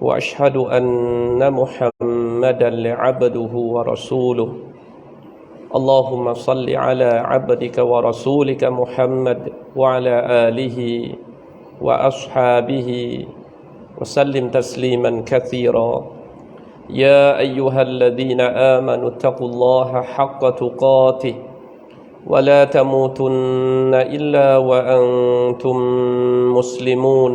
وأشهد أن محمدا عبده ورسوله. اللهم صل على عبدك ورسولك محمد وعلى آله وأصحابه وسلم تسليما كثيرا. يا أيها الذين آمنوا اتقوا الله حق تقاته ولا تموتن إلا وأنتم مسلمون.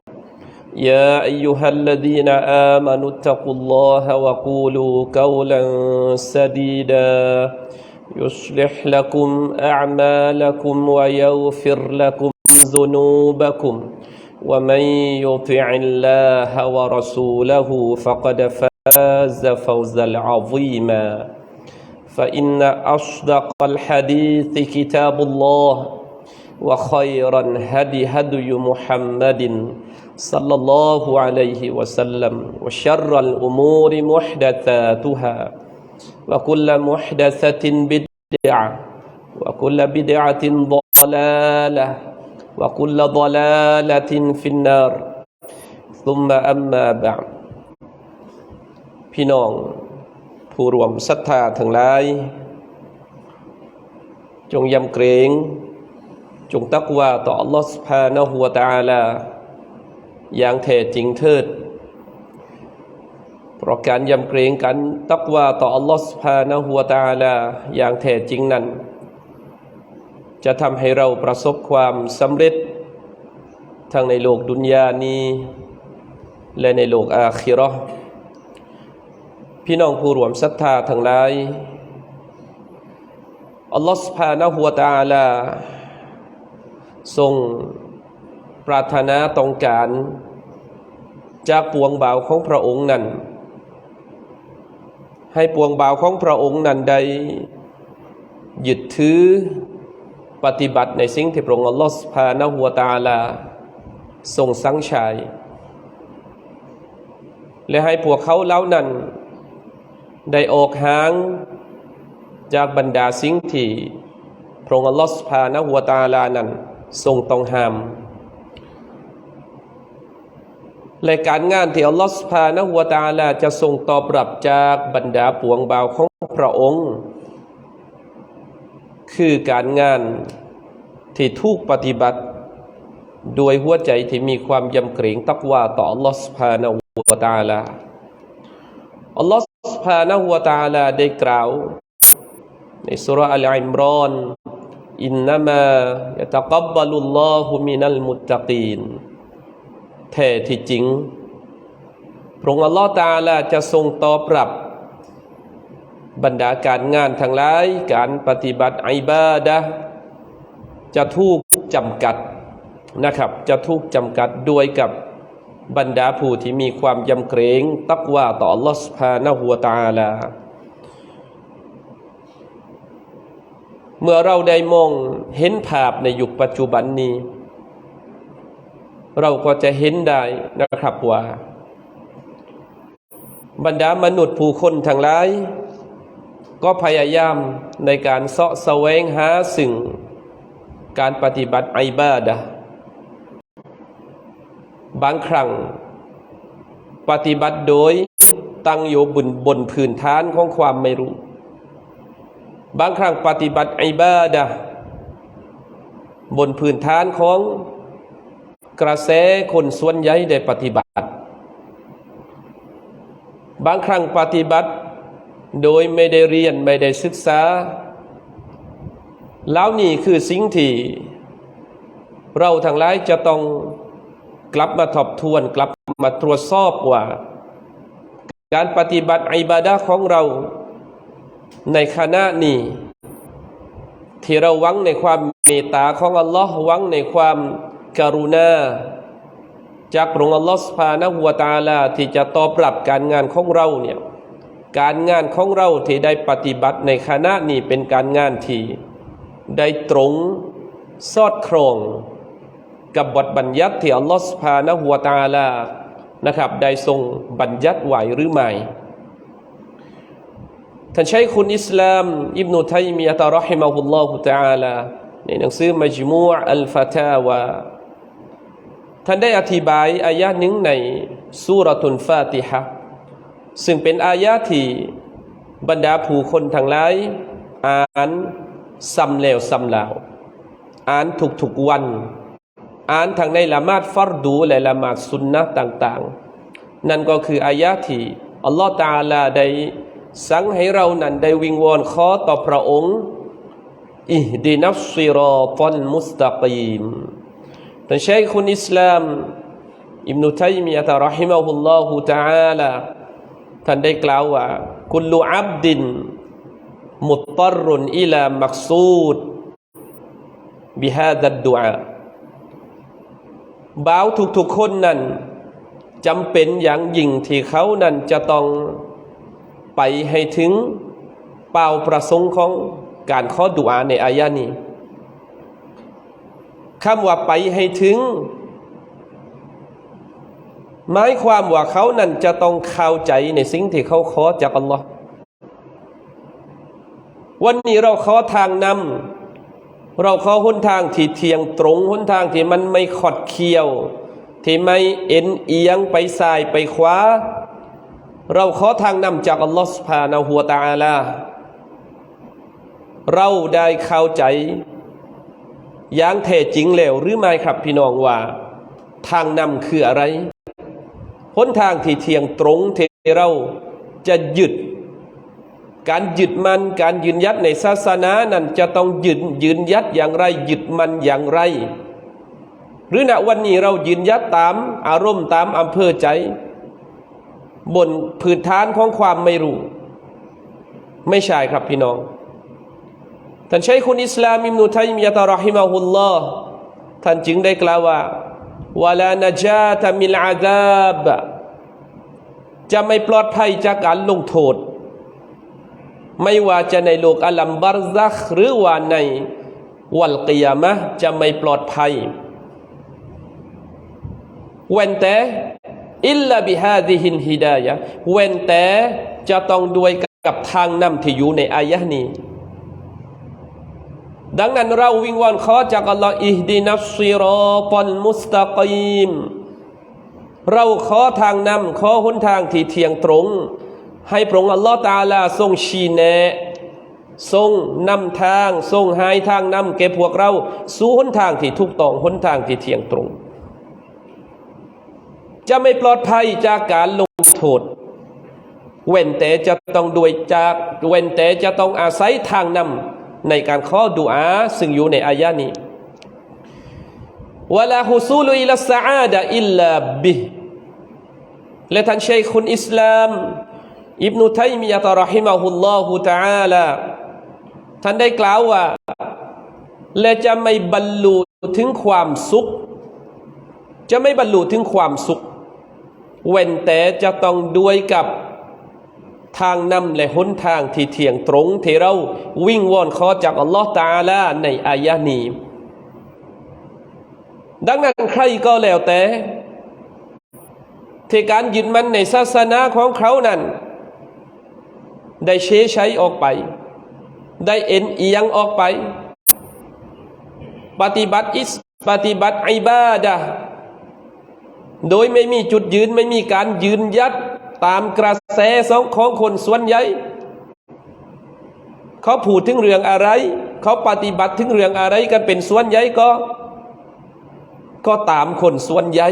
يا أيها الذين آمنوا اتقوا الله وقولوا قولا سديدا يصلح لكم أعمالكم ويغفر لكم ذنوبكم ومن يطع الله ورسوله فقد فاز فوزا عظيما فإن أصدق الحديث كتاب الله وخير الهدي هدي محمد صلى الله عليه وسلم وشر الأمور محدثاتها وكل محدثة بدعة وكل بدعة ضلالة وكل ضلالة في النار ثم أما بعد พี่น้องผู้รวมศรัทธาทั้งหลาย จงยำเกรง จงตักว่าต่อ Allah سبحانه และ تعالى อย่างแท้จริงเทิด เพราะการยำเกรงกันตักว่าต่ออัลลอฮฺสุภาณหัวตาลาอย่างแท้จริงนั้น จะทำให้เราประสบความสำเร็จ ทั้งในโลกดุนยานี้ และในโลกอาคิรอพี่น้องผู้รวมศรัทธาทั้งหลายอัลลอฮฺสุภาณหัวตาลาทรง ปรารถนาต้องการ จากปวงบ่าวของพระองค์นั้น ให้ปวงบ่าวของพระองค์นั้นได้ยึดถือปฏิบัติในสิ่งที่พระองค์อัลลอฮฺสุภาณหัวตาลาทรงสังชาย และให้พวกเขาเล่านั้น ได้ออกห่างจากบรรดาสิ่งที่พระองค์อัลลอฮฺสุภาณหัวตาลานั้นทรงต้องห้าม และการงานที่อัลลอฮฺสุภาณหัวตาลาจะทรงตอบรับจากบรรดาปวงบ่าวของพระองค์ คือการงานที่ทุกปฏิบัติโดยหัวใจที่มีความยำเกรงตักว่าต่ออัลลอฮฺสุภาณหัวตาลาอัลลอฮฺสุภาณหัวตาลาได้กล่าว ในสุรอัลอิมรอนอินนามายะตะกับบะลุลลอฮุมินัลมุตตะกีน แท้ที่จริง พระองค์อัลลอฮฺตาลาจะทรงตอบรับบรรดาการงานทั้งหลาย การปฏิบัติอิบาดะจะถูกจำกัดนะครับ จะถูกจำกัดด้วยกับบรรดาผู้ที่มีความยำเกรงตักว่าต่อลลอฮฺสุภาณหัวตาลาเมื่อเราได้มองเห็นภาพในยุคปัจจุบันนี้ เราก็จะเห็นได้นะครับว่าบรรดามนุษย์ผู้คนทั้งหลาย ก็พยายามในการเสาะแสวงหาสิ่ง การปฏิบัติไอบาดะบางครั้ง ปฏิบัติโดยตั้งอยู่บนบนพื้นฐานของความไม่รู้ บางครั้งปฏิบัติไอบาดะบนพื้นฐานของ กระแสคนส่วนใหญ่ได้ปฏิบัติ บางครั้งปฏิบัติ โดยไม่ได้เรียนไม่ได้ศึกษา แล้วนี่คือสิ่งที่เราทั้งหลายจะต้องกลับมาทบทวนกลับมาตรวจสอบว่า การปฏิบัติอิบาดะของเราในขณะนี้ ที่เราหวังในความเมตตาของอัลลอฮ์หวังในความ กรุณา จากพระองค์อัลลอฮ์สุภานะหัวตาลาที่จะตอบรับการงานของเราเนี่ยการงานของเราที่ได้ปฏิบัติในคณะนี้เป็นการงานที่ได้ตรงสอดคล้องกับบทบัญญัติที่อัลลอฮฺสุภานะหัวตาลานะครับได้ทรงบัญญัติไหวหรือไม่ท่านใช้คุณอิสลาม อิบนุทัยมียะตะรอฮิมะฮุลลอฮุตะอาลาในหนังสือมัจมูออัลฟาตาวา ท่านได้อธิบายอายะหนึ่งในสุรตุนฟาติฮะซึ่งเป็นอายะที่บรรดาผู้คนทั้งหลายอ่านซ้ำแล้วซ้ำเล่าอ่านทุกๆวัน อ่านทั้งในละมาดฟัรดูและละมาดสุนนะต่างๆ นั่นก็คืออายะที่อัลลอฮฺตาลาได้สั่งให้เรานั้นได้วิงวอนขอต่อพระองค์อิฮดินัสซิรอตัลมุสตะกีม ท่านชัยคุณอิสลาม อิบนุทัยมียะตะรอฮิมะฮุลลอฮุตะอาลาท่านได้กล่าวว่า คุลลูอับดิน มุตตรุนอิลามักซูดบิฮาดัดดุอาบ่าวทุกๆคนนั้นจำเป็นอย่างยิ่งที่เขานั้นจะต้องไปให้ถึงเป้าประสงค์ของการขอดุอาในอายะนี้ คำว่าไปให้ถึง หมายความว่าเขานั้นจะต้องเข้าใจในสิ่งที่เขาขอจากอัลลอฮ์วันนี้เราขอทางนำเราขอหนทางที่เทียงตรงหนทางที่มันไม่ขดเคี้ยว ที่ไม่เอ็นเอียงไปซ้ายไปขวาเราขอทางนำจากอัลลอฮฺสุบฮานาหัวตาลาเราได้เข้าใจ อย่างแท้จริงแล้วหรือไม่ครับพี่น้องว่า ทางนำคืออะไรหนทางที่เทียงตรงที่เราจะยึด การยึดมัน การยืนยัดในศาสนานั้นจะต้องยืนยืนยัดอย่างไรยึดมันอย่างไร หรือณวันนี้เรายืนยัดตามอารมณ์ตามอำเภอใจ บนพื้นฐานของความไม่รู้ ไม่ใช่ครับพี่น้อง ท่านใช้คุณอิสลามอิมนุทัยมียะตะรอฮิมะฮุลลอฮ์ท่านจึงได้กล่าวว่าวลานจาตมิลอาซาบจะไม่ปลอดภัยจากการลงโทษ ไม่ว่าจะในโลกอัลัมบารซักหรือว่าในวัลกิยามะจะไม่ปลอดภัยเว้นแต่อิลลาบิฮาดิฮินฮิดายะเว้นแต่จะต้องด้วยกับทางนำที่อยู่ในอายะนี้ ดังนั้นเราวิงวอนขอจากอัลลอฮ์อิฮดีนัสซิรอตัลมุสตะกีม เราขอทางนำขอหนทางที่เที่ยงตรง ให้พระองค์อัลลอฮ์ตาลาทรงชี้แนะทรงนำทางทรงหายทางนำแก่พวกเรา สู่หนทางที่ถูกต้องหนทางที่เที่ยงตรง จะไม่ปลอดภัยจากการลงโทษเว้นแต่จะต้องด้วยจากเว้นแต่จะต้องอาศัยทางนำ ในการข้อดุอาซึ่งอยู่ในอายะนี้วะลาฮุซูลุอิลสะอาดะอิลลาบิและท่านชัยคุณอิสลาม อิบนุทัยมียะตรอฮิมะฮุลลอฮุตะอาลาท่านได้กล่าวว่า และจะไม่บรรลุถึงความสุข จะไม่บรรลุถึงความสุข เว้นแต่จะต้องด้วยกับ ทางนำและหนทางที่เที่ยงตรงที่เราวิ่งวอนขอจากอัลลอฮ์ตาลาในอายะนี้ดังนั้นใครก็แล้วแต่ที่การยึดมันในศาสนาของเขานั้น ได้เชใช้ออกไป ได้เอ็นเอียงออกไป ปฏิบัติอิสปฏิบัติไอบาดะโดยไม่มีจุดยืนไม่มีการยืนยัด ตามกระแสของคนส่วนใหญ่เขาพูดถึงเรื่องอะไร เขาปฏิบัติถึงเรื่องอะไรกันเป็นส่วนใหญ่ก็ ก็ตามคนส่วนใหญ่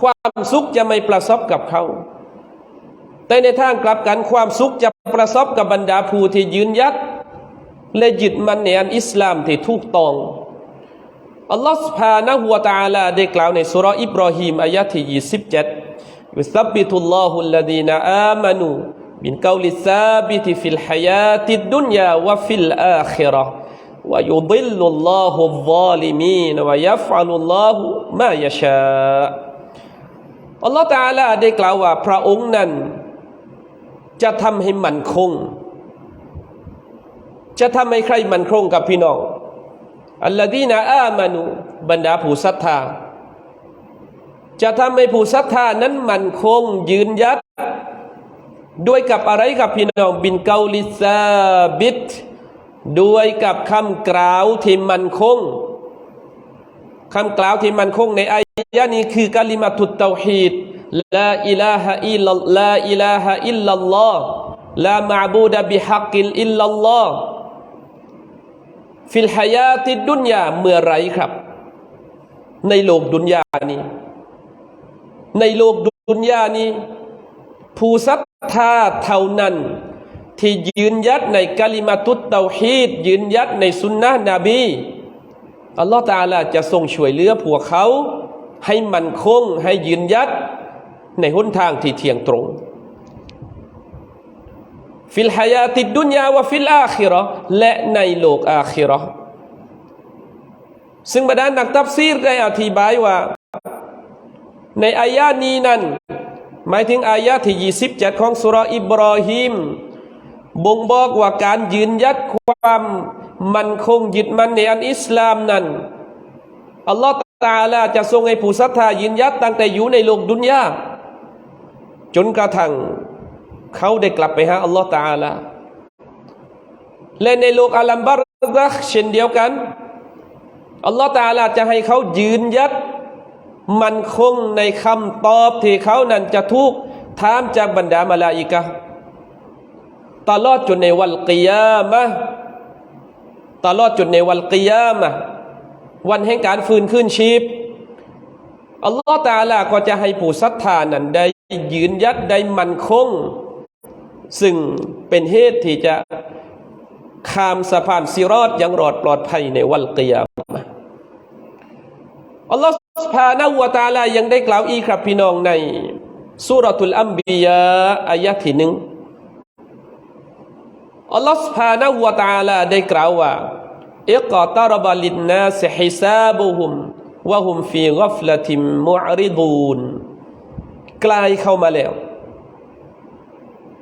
ความสุขจะไม่ประสบกับเขา แต่ในทางกลับกันความสุขจะประสบกับบรรดาผู้ที่ยืนยัด และยึดมันในอันอิสลามที่ถูกต้องอัลลอฮฺสุภาณหัวตาลาได้กล่าวในสุรอิบรอฮีมอายะที่ยี่สิบเจ็ด يثبت الله الذين آمنوا بالقول الثابت في الحياة الدنيا وفي الآخرة ويضل الله الظالمين ويفعل الله ما يشاء อัลลอฮฺ تعالى ได้กล่าวว่าพระองค์นั้น จะทำให้มันคง จะทำให้ใครมันคงกับพี่น้อง อัลลอฮีนาอามานุบรรดาผู้ศรัทธา จะทำให้ผู้ศรัทธานั้นมั่นคงยืนยัดด้วยกับอะไรกับพี่น้องบินเกาลิซาบิดด้วยกับคำกล่าวที่มันคงคำกล่าวที่มันคงในอายะนี้คือกาลิมาตุตเตาฮีดลาอิลาฮะอิลลัลลาอิลาฮะอิลลัลลอฮลามาบูดะบิฮักกิลอิลลัลลอฮฟิลฮายาติดดุนยาเมื่อไรครับ ในโลกดุนยานี้ ในโลกดุนยานี้ ผู้ศรัทธาเท่านั้น ที่ยืนยัดในกะลิมาตุตเตาฮีดยืนยัดในสุนนะนบี อัลลอฮฺตาลาจะทรงช่วยเหลือพวกเขา ให้มันคงให้ยืนยัดในหนทางที่เที่ยงตรง ฟิลฮายาติดดุนยาวะฟิลอาคิราะห์และในโลกอาคิราะห์ซึ่งบรรดานักตัฟซีรได้อธิบายว่า ในอายานี้นั้น หมายถึงอายาที่27ของสุราะห์อิบรอฮิมบ่งบอกว่าการยืนยัดความมันคงยึดมันในอันอิสลามนั้นอัลลอฮฺตาลาจะทรงให้ผู้ศรัทธายืนยัดตั้งแต่อยู่ในโลกดุนยาจนกระทั่งเขาได้กลับไปหาอัลลอฮฺตาลาและในโลกอาลัมบารักเช่นเดียวกันอัลลอฮฺตาลาจะให้เขายืนยัด มันคงในคำตอบที่เขานั้นจะทุกถามจากบรรดามาลาอิกะตลอดจนในวันกิยามะตลอดจนในวันกิยามะวันแห่งการฟื้นขึ้นชีพอัลลอฮฺตาลาก็จะให้ผู้ศรัทธานั้นได้ยืนยัดได้มันคง ซึ่งเป็นเหตุที่จะข้ามสะพานซิรอดอย่างรอดปลอดภัยในวันกิยามะ อัลลอฮฺสุภาณวตาลายังได้กล่าวอีกครับพี่น้องในสุรทูลอัมบียาอายะที่หนึ่งอัลลอฮฺสุภาณวตาลาได้กล่าวว่าอิกตารบลินนาสฮิซาบุฮุมวะฮุมฟีกัฟละติมมุอริดูนกลายเข้ามาแล้ว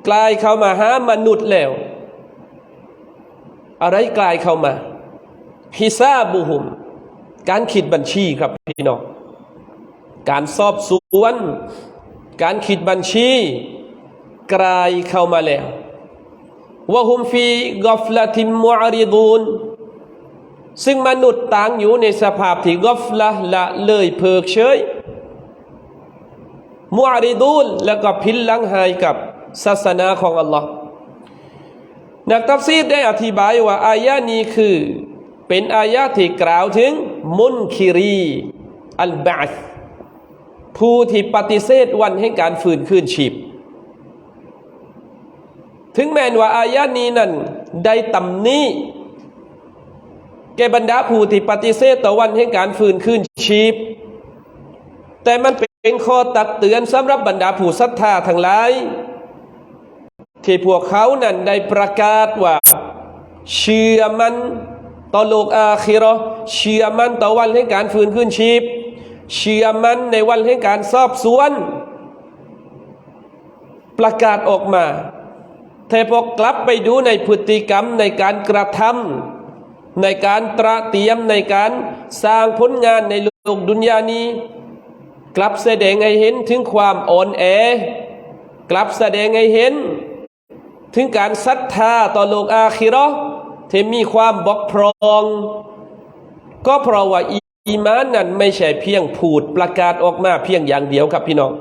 กลายเข้ามาหามนุษย์แล้ว อะไรกลายเข้ามาฮิซาบุฮุม การคิดบัญชีครับพี่น้องการสอบสวน การคิดบัญชีกลายเข้ามาแล้วว่าฮุมฟีกอฟละติมมุอาริดูนซึ่งมนุษย์ต่างอยู่ในสภาพที่กอฟละละเลยเพิกเฉยมุอาริดูนแล้วก็พินลังหายกับศาสนาของอัลลอฮ์นักตัฟซีดได้อธิบายว่าอายะนี้คือ เป็นอายะที่กล่าวถึง มุนคิรีอัลบาสผู้ที่ปฏิเสธวันแห่งการฟื้นคืนชีพ ถึงแม้ว่าอายะนี้นั้นได้ตำหนี้แกบรรดาผู้ที่ปฏิเสธต่อวันแห่งการฟื้นคืนชีพ แต่มันเป็นข้อตักเตือนสำหรับบรรดาผู้ศรัทธาทั้งหลาย ที่พวกเขานั้นได้ประกาศว่า เชื่อมัน ต่อโลกอาคิราะห์เชื่อมันต่อวันแห่งการฟื้นคืนชีพ เชื่อมันในวันแห่งการสอบสวน ประกาศออกมาแต่พอกลับไปดูในพฤติกรรมในการกระทำในการตระเตรียมในการสร้างผลงานในโลกดุนยานี้ กลับแสดงให้เห็นถึงความอ่อนแอกลับแสดงให้เห็น ถึงการศรัทธาต่อโลกอาคิราะห์ ที่มีความบกพร่อง ก็เพราะว่าอีมานนั้นไม่ใช่เพียงพูดประกาศออกมาเพียงอย่างเดียวครับพี่น้อง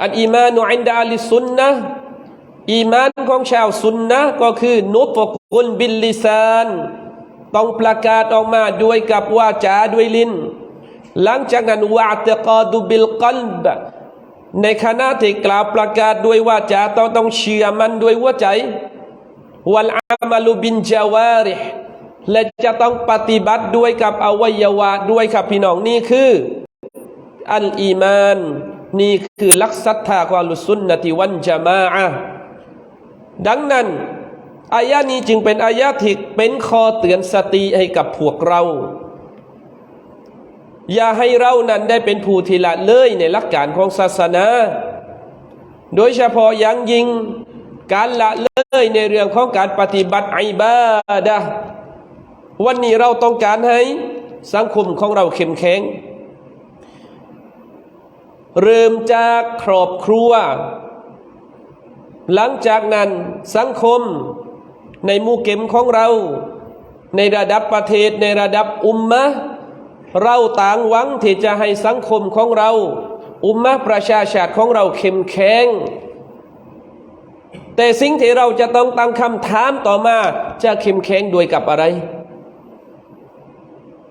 อันอีมานุอินดาลิสุนนะอีมานของชาวสุนนะก็คือนุตกุลบิลลิซาน ต้องประกาศออกมาด้วยกับวาจาด้วยลิ้น หลังจากนั้นวาตกอดุบิลกัลบในขณะที่กล่าวประกาศด้วยวาจาต้องต้องเชื่อมันด้วยหัวใจ วัลอามาลุบินจาวาริและจะต้องปฏิบัติด้วยกับอวัยวะด้วยครับพี่น้องนี่คือ อัลอีมาน นี่คือลักษณะของอัลสุนนติวันจามาอะดังนั้นอายะนี้จึงเป็นอายะที่เป็นคอเตือนสติให้กับพวกเรา อย่าให้เรานั้นได้เป็นผู้ที่ละเลยในหลักการของศาสนา โดยเฉพาะอย่างยิ่ง การละเลยในเรื่องของการปฏิบัติอิบาดะวันนี้เราต้องการให้สังคมของเราเข้มแข็งเริ่มจากครอบครัว หลังจากนั้นสังคมในมู่เก็มของเรา ในระดับประเทศในระดับอุมมะเราต่างหวังที่จะให้สังคมของเรา อุมมะประชาชาติของเราเข้มแข็ง แต่สิ่งที่เราจะต้องตั้งคำถามต่อมา จะเข้มแข็งด้วยกับอะไร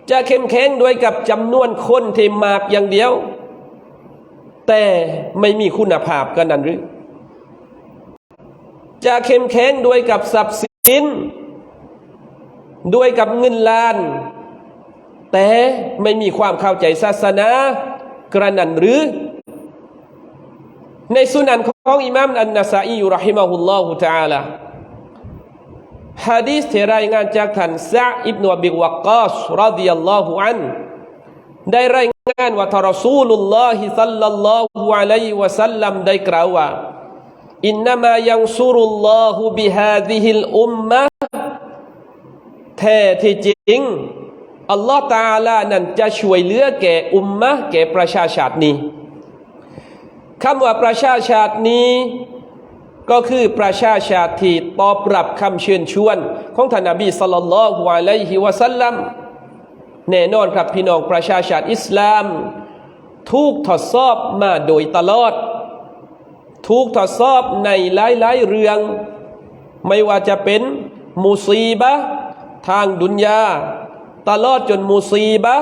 จะเข้มแข็งด้วยกับจำนวนคนที่มากอย่างเดียว แต่ไม่มีคุณภาพกันนั่นหรือ จะเข้มแข็งด้วยกับทรัพย์สิน ด้วยกับเงินล้าน แต่ไม่มีความเข้าใจศาสนากระนั้นหรือ ในสุนันของอิมามอันนาซาอีอยู่รหิมะฮุลลอฮุตะอาลาฮะดีษที่รายงานจากท่านซะอิบนุอบิวักกาสรดิยัลลอฮุอันได้รายงานว่าทารอซูลุลลอฮิสัลลัลลอฮุอะลัยฮิวะสัลลัมได้กล่าวว่าอินนามายังซุรุลลอฮุบิฮาดิฮิลอุมมะแท้ที่จริงอัลลอฮ์ตาลานั้นจะช่วยเหลือแก่อุมมะแก่ประชาชาตินี้ คำว่าประชาชาตินี้ก็คือประชาชาติที่ตอบรับคำเชิญชวน ของท่านนบีสัลลัลลอฮุอะลัยฮิวะสัลลัมแน่นอนครับพี่น้องประชาชาติอิสลาม ถูกทดสอบมาโดยตลอด ถูกทดสอบในหลายๆเรื่อง ไม่ว่าจะเป็นมุซีบะทางดุนยาตลอดจนมุซีบะ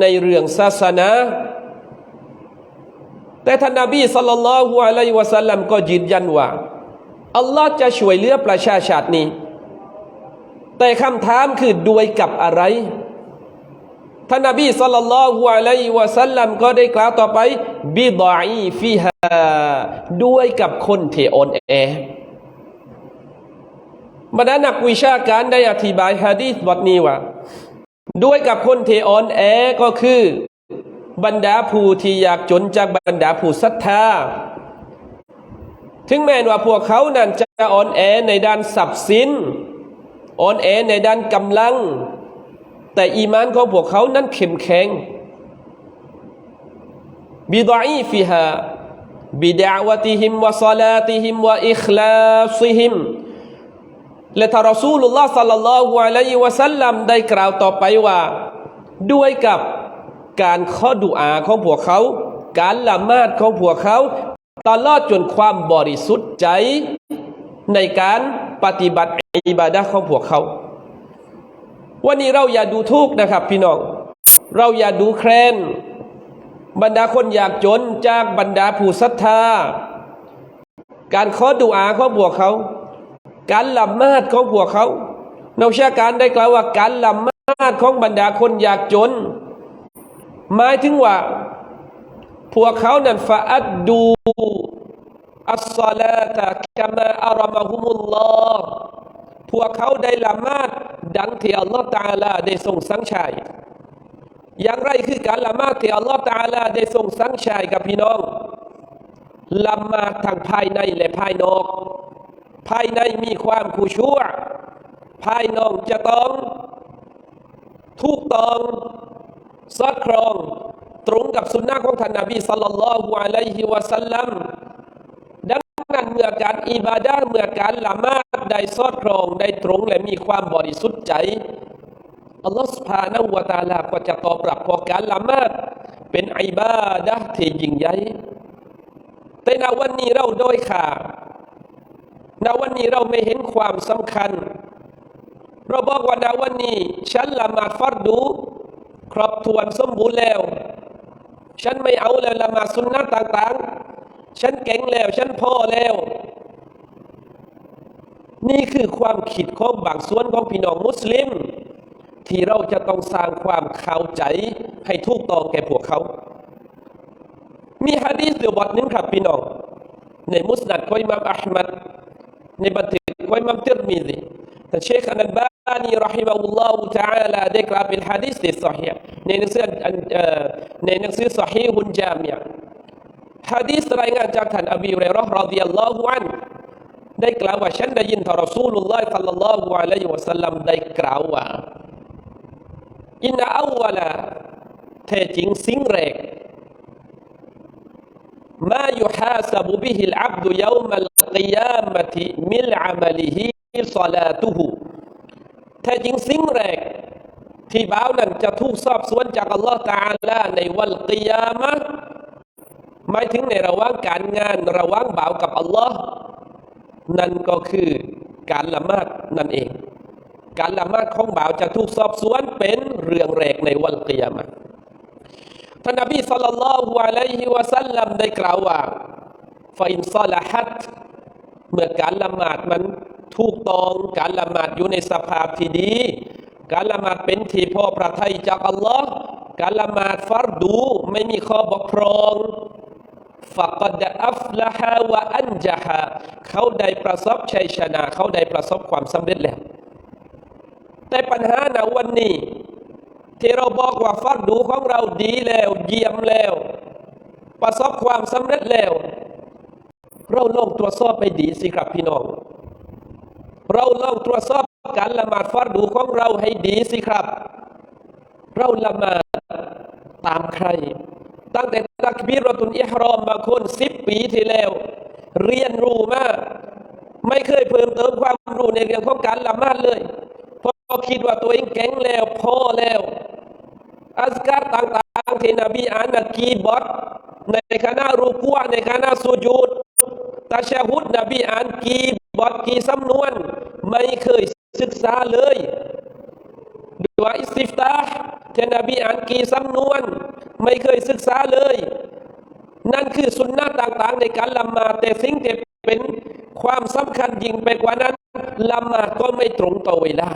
ในเรื่องศาสนา แต่ท่านนบีสัลลัลลอฮุอะลัยวะสัลลัมก็ยืนยันว่า อัลลอฮ์จะช่วยเหลือประชาชาตินี้ แต่คำถามคือด้วยกับอะไร ท่านนบีสัลลัลลอฮุอะลัยวะสัลลัมก็ได้กล่าวต่อไป บิดออีฟิฮาด้วยกับคนที่อ่อนแอบรรดานักวิชาการได้อธิบายฮะดีษบทนี้ว่า ด้วยกับคนที่อ่อนแอก็คือ บรรดาผู้ที่อยากจนจากบรรดาผู้ศรัทธา ถึงแม้ว่าพวกเขานั้นจะอ่อนแอในด้านทรัพย์สินอ่อนแอในด้านกำลัง แต่อีมานของพวกเขานั้นเข้มแข็งบิดาอีฟิฮาบิดาวติฮิมวะซาลาติฮิมวะอิคลาซิฮิมและทารอซูลุลลอฮ์สัลลัลลอฮุอะลัยฮิวะสัลลัมได้กล่าวต่อไปว่า ด้วยกับ การข้อดุอาของพวกเขา การละหมาดของพวกเขา ตลอดจนความบริสุทธิ์ใจในการปฏิบัติอิบาดะของพวกเขา วันนี้เราอย่าดูทุกข์นะครับ พี่น้อง เราอย่าดูแคลนบรรดาคนอยากจนจากบรรดาผู้ศรัทธา การขอดุอาของพวกเขา การละหมาดของพวกเขานักวิชาการได้กล่าวว่าการละหมาดของบรรดาคนอยากจน หมายถึงว่า พวกเขานั้นฟาอัดดูอัสซาลาตะกามาอารามะฮุมุลลอฮ์พวกเขาได้ละหมาดดังที่อัลลอฮฺตาลาได้ทรงสังใช้อย่างไรคือการละหมาดที่อัลลอฮฺตาลาได้ทรงสังใช้กับพี่น้องละหมาดทางภายในและภายนอก ภายในมีความคูชั่วภายนอกจะต้องถูกต้อง สอดครองตรงกับสุนนะของท่านนบีสัลลัลลอฮุอะลัยฮิวะสัลลัมดังนั้นเมื่อการอิบาดะเมื่อการละหมาดได้สอดครองได้ตรงและมีความบริสุทธิ์ใจอัลลอฮฺสุบฮานะฮูวตาลาก็จะตอบรับพอการละหมาดเป็นอิบาดะที่ยิ่งใหญ่แต่ในวันนี้เราโดยขาในวันนี้เราไม่เห็นความสำคัญเราบอกว่าในวันนี้ฉันละหมาดฟัรดู ครบถ้วนสมบูรณ์แล้ว ฉันไม่เอาแล้วละมาสุนนะต่างๆ ฉันเก่งแล้ว ฉันพ่อแล้ว นี่คือความคิดของบางส่วนของพี่น้องมุสลิม ที่เราจะต้องสร้างความเข้าใจให้ถูกต้องแก่พวกเขา มีฮะดีษอยู่บทหนึงครับพี่น้อง ในมุสนัดของอิม่ามอัลมัดในบันทึกของอิม่ามติรมิซีท่านเชคอันบัลบานีรอฮิมะฮุลลอฮุตะอาลาได้ กล่าวเป็นฮะดีษที่ซอฮีห์ในหนังสือเอ่อในหนังสือซอฮีฮุนจามิยะฮะดีษรายงานจากท่านอบีฮุเรยเราะห์รอฎิยัลลอฮุอันฮ์ได้กล่าวว่าฉันได้ยินท่านรอซูลุลลอฮ์ศ็อลลัลลอฮุอะลัยฮิวะสัลลัมได้กล่าวว่า อินนาอาวละแท้จริงสิ่งแรก ما يحاسب به ซอลาตุหูแท้จริงสิ่งแรก ที่บ่าวนั้นจะถูกสอบสวนจากอัลลอฮฺตาลาในวันกิยามะหมายถึงในระหว่างการงานระหว่างบ่าวกับอัลลอฮ์นั่นก็คือการละมาดนั่นเอง การละหมาดของบ่าวจะถูกสอบสวนเป็นเรื่องแรกในวันกิยามะท่านนบีสัลลัลลอฮุอะลัยฮิวะสัลลัมได้กล่าวว่าฟอินซาลฮัต เมื่อการละหมาดมันถูกต้องการละหมาดอยู่ในสภาพที่ดี การละหมาดเป็นที่พอพระทัยจากอัลลอฮ์การละหมาดฟัรดูไม่มีข้อบกพร่องฟะกดอัฟละฮะวะอันจฮะเขาได้ประสบชัยชนะ เขาได้ประสบความสำเร็จแล้ว แต่ปัญหาณวันนี้ ที่เราบอกว่าฟัรดูของเราดีแล้ว เยี่ยมแล้ว ประสบความสำเร็จแล้ว เราลองตรวจสอบไปดีสิครับพี่น้อง เราลองตรวจสอบการละหมาดฟัรดูของเราให้ดีสิครับ เราละหมาดตามใคร ตั้งแต่ตักบีรตุนอิฮรอมมาคนสิบปีที่แล้ว เรียนรู้มาก ไม่เคยเพิ่มเติมความรู้ในเรื่องของการละหมาดเลยเพราะคิดว่าตัวเองแข็งแล้วพอแล้วอัสการต่างๆที่นบีอ่านนะกีบอดในคณะรูกัวในคณะสุญูด ตาชาฮุดนบีอ่านกีบอดกีสำนวน ไม่เคยศึกษาเลยดวาอิสติฟตาห์ที่นบีอ่านกีสำนวน ไม่เคยศึกษาเลย นั่นคือสุนนะต่างๆ ในการละหมาดแต่สิ่งที่เป็นความสำคัญยิ่งไปกว่านั้นละหมาดก็ไม่ตรงต่อเวลา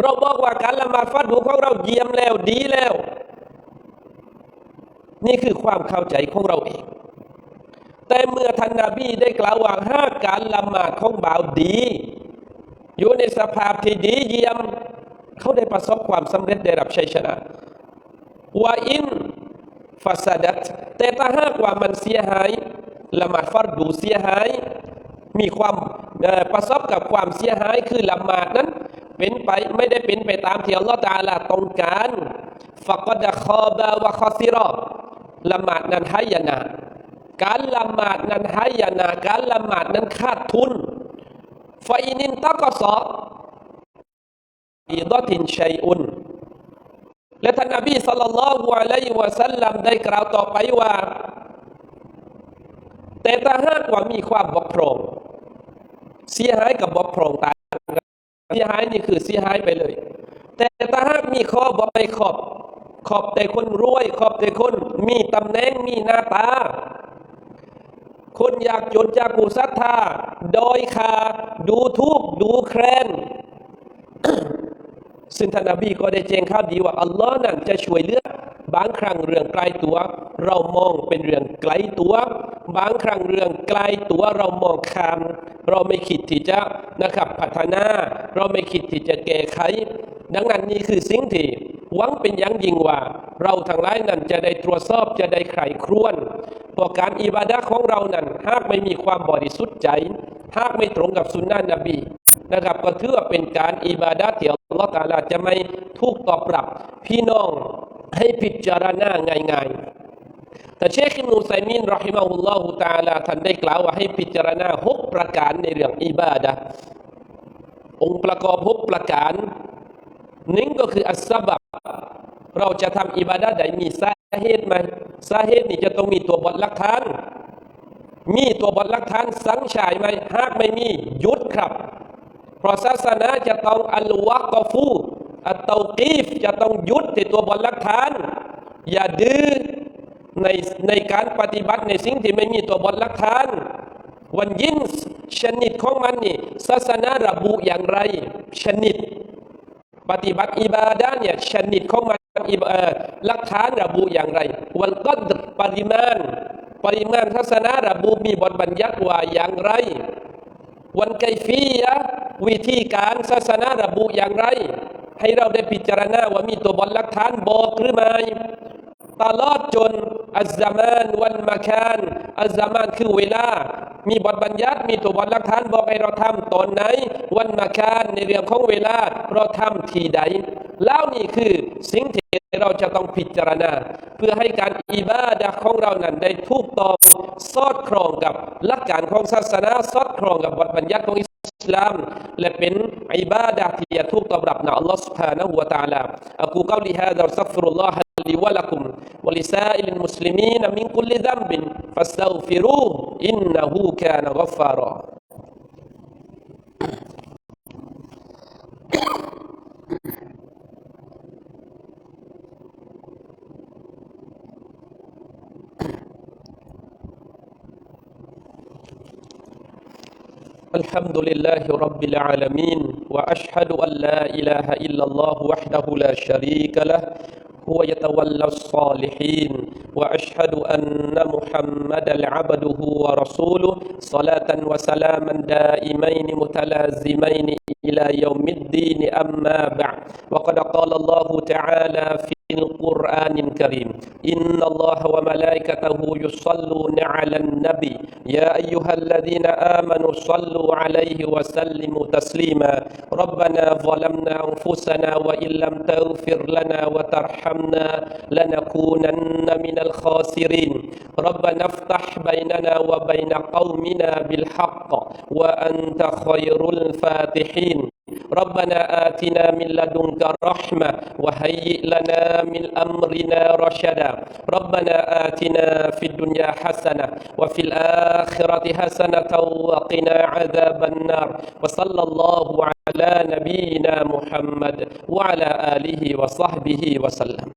เราบอกว่าการละหมาดฟัดหูของเราเยี่ยมแล้วดีแล้ว นี่คือความเข้าใจของเราเอง แต่เมื่อท่านนาบีได้กล่าวว่าห้าการละหมาดของบ่าวดี อยู่ในสภาพที่ดีเยี่ยม เขาได้ประสบความสำเร็จได้รับชัยชนะว่าอินฟาสดัตแต่ถ้าหากว่ามันเสียหายละหมาดฟัรดูเสียหาย มีความประสบกับความเสียหายคือละหมาดนั้น เป็นไปไม่ได้เป็นไปตามที่อัลลอฮฺตาลาต้องการฟักดะคอบาวะคอซิรอละหมาดนั้นหายนะ การละหมาดนั้นหายนะการละหมาดนั้นขาดทุนฟาอินินตะกสออิดตินชัยอุนและท่านนบีสัลลัลลอฮุอะลัยฮิวะสัลลัมได้กล่าวต่อไปว่า แต่ถ้าหากว่ามีความบกพร่องเสียหายกับบกพร่องต่างกันเสียหายนี่คือเสียหายไปเลย แต่ถ้าหากมีข้อบกไม่ขอบ ขอบแต่คนรวย ขอบแต่คนมีตำแหน่งมีหน้าตา คนอยากจนจากกูศรัทธาดยคาดูทุกดูแครนซึ่งท่านนบีก็ได้แจ้งข่าวดีว่าอัลลอฮ์นั้นจะช่วยเหลือบางครั้งเรื่องไกลตัว เรามองเป็นเรื่องไกลตัว บางครั้งเรื่องไกลตัวเรามองข้าม เราไม่คิดที่จะนะครับพัฒนา เราไม่คิดที่จะแก้ไข ดังนั้นนี่คือสิ่งที่หวังเป็นอย่างยิ่งว่า เราทั้งหลายนั้นจะได้ตรวจสอบจะได้ไขครวนเพราะการอิบาดะของเรานั้นหากไม่มีความบริสุทธิ์ใจ หากไม่ตรงกับสุนนะนบีนะครับก็ถือว่าเป็นการอิบาดะที่อัลลอฮฺตาลาจะไม่ถูกตอบรับ พี่น้องให้พิจารณาง่ายๆ แต่เชคอิมนุไซมินรอฮิมาอุลลอฮุตาลาท่านได้กล่าวว่าให้พิจารณาหกประการในเรื่องอิบาดะองค์ประกอบหกประการ นึ่งก็คืออัสซับับเราจะทำอิบาดะใดมีสาเหตุไหมสาเหตุนี้จะต้องมีตัวบทหลักฐาน มีตัวบทหลักฐานสังฉายไหมหากไม่มีหยุดครับ เพราะศาสนาจะต้องอัลวะกฟูอัตเตากีฟจะต้องหยุดที่ตัวบทหลักฐาน อย่าดื้อในในการปฏิบัติในสิ่งที่ไม่มีตัวบทหลักฐาน วันยินชนิดของมันนี่ศาสนาระบุอย่างไร ชนิด ปฏิบัติอิบาดะเนี่ยชนิดของมันอิบาหลักฐานระบุอย่างไรวันก็ปริมาณ ปริมาณศาสนาระบุมีบทบัญญัติว่าอย่างไร วันไกฟียะวิธีการศาสนาระบุอย่างไร ให้เราได้พิจารณาว่ามีตัวบทหลักฐานบอกหรือไม่ ตลอดจนอัลซามานวันมาคานอัลซามานคือเวลา มีบทบัญญัติมีตัวบทหลักฐานบอกให้เราทำตอนไหน วันมาคานในเรื่องของเวลาเราทำทีใด แล้วนี่คือสิ่งที่เราจะต้องพิจารณา เพื่อให้การอิบาดะห์ของเรานั้นได้ถูกต้องสอดคล้องกับหลักการของศาสนาสอดคล้องกับบทบัญญัติของอิสลาม และเป็นอิบาดะห์ที่จะถูกตอบรับนะอัลลอฮฺ سبحانه และ تعالى أقول قولي هذا واستغفر الله لي ولكم ولسائر المسلمين من كل ذنب فاستغفروه إنه كان غفارا. الحمد لله رب العالمين وأشهد أن لا إله إلا الله وحده لا شريك له هو يتولى الصالحين وأشهد أن محمدا عبده ورسوله صلاة وسلاما دائمين متلازمين إلى يوم الدين أما بعد. وقد قال الله تعالى في القرآن الكريم إن الله وملائكته يصلون على النبي. يا أيها الذين آمنوا صلوا عليه وسلموا تسليما. ربنا ظلمنا أنفسنا وإن لم تغفر لنا وترحمنا لنكونن من الخاسرين. ربنا افتح بيننا وبين قومنا بالحق وأنت خير الفاتحين. ربنا آتنا من لدنك رحمة وهيئ لنا من أمرنا رشدا. ربنا آتنا في الدنيا حسنة وفي الآخرة حسنة وقنا عذاب النار. وصلى الله على نبينا محمد وعلى آله وصحبه وسلم.